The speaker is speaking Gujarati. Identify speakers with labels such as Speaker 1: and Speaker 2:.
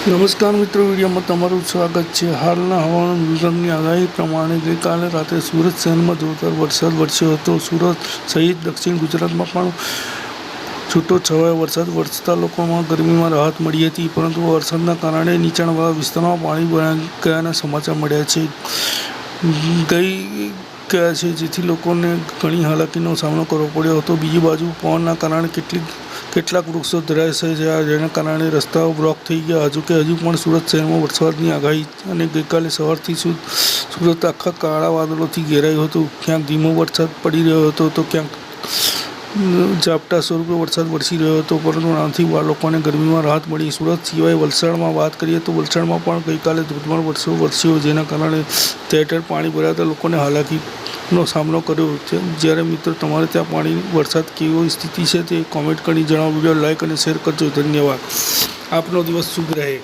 Speaker 1: નમસ્કાર મિત્રો, વિડીયોમાં તમારું સ્વાગત છે. હાલના હવામાન વિભાગની આગાહી પ્રમાણે ગઈકાલે રાત્રે સુરત શહેરમાં જોરદાર વરસાદ વરસ્યો હતો. સુરત સહિત દક્ષિણ ગુજરાતમાં પણ છૂટો છવાયો વરસાદ વરસતા લોકોમાં ગરમીમાં રાહત મળી હતી, પરંતુ વરસાદના કારણે નીચાણવાળા વિસ્તારમાં પાણી ભરાઈ ગયાના સમાચાર મળ્યા છે. ગઈ ગયા છે, જેથી લોકોને ઘણી હાલાકીનો સામનો કરવો પડ્યો હતો. બીજી બાજુ પવનના કારણે કેટલીક કેટલાક વૃક્ષો ધરાશય છે જેના કારણે રસ્તાઓ બ્લોક થઈ ગયા. હજુ કે હજુ પણ સુરત શહેરમાં વરસાદની આગાહી અને ગઈકાલે સવારથી સુરત આખા કાળા વાદળોથી ઘેરાયું હતું. ક્યાંક ધીમો વરસાદ પડી રહ્યો હતો તો ક્યાંક ઝાપટા સ્વરૂપે વરસાદ વરસી રહ્યો હતો. પરંતુ આનાથી લોકોને ગરમીમાં રાહત મળી. સુરત સિવાય વલસાડમાં વાત કરીએ તો વલસાડમાં પણ ગઈકાલે ધોધમાર વરસો વરસ્યો. જેના કારણે ઠેર પાણી ભરાતા લોકોને હાલાકીનો સામનો કર્યો છે. જ્યારે મિત્રો તમારે ત્યાં પાણી વરસાદ કેવી સ્થિતિ છે તે કોમેન્ટ કરી જણાવો વીડિયો લાઇક અને શેર કરજો. ધન્યવાદ. આપનો દિવસ શુભ રહે.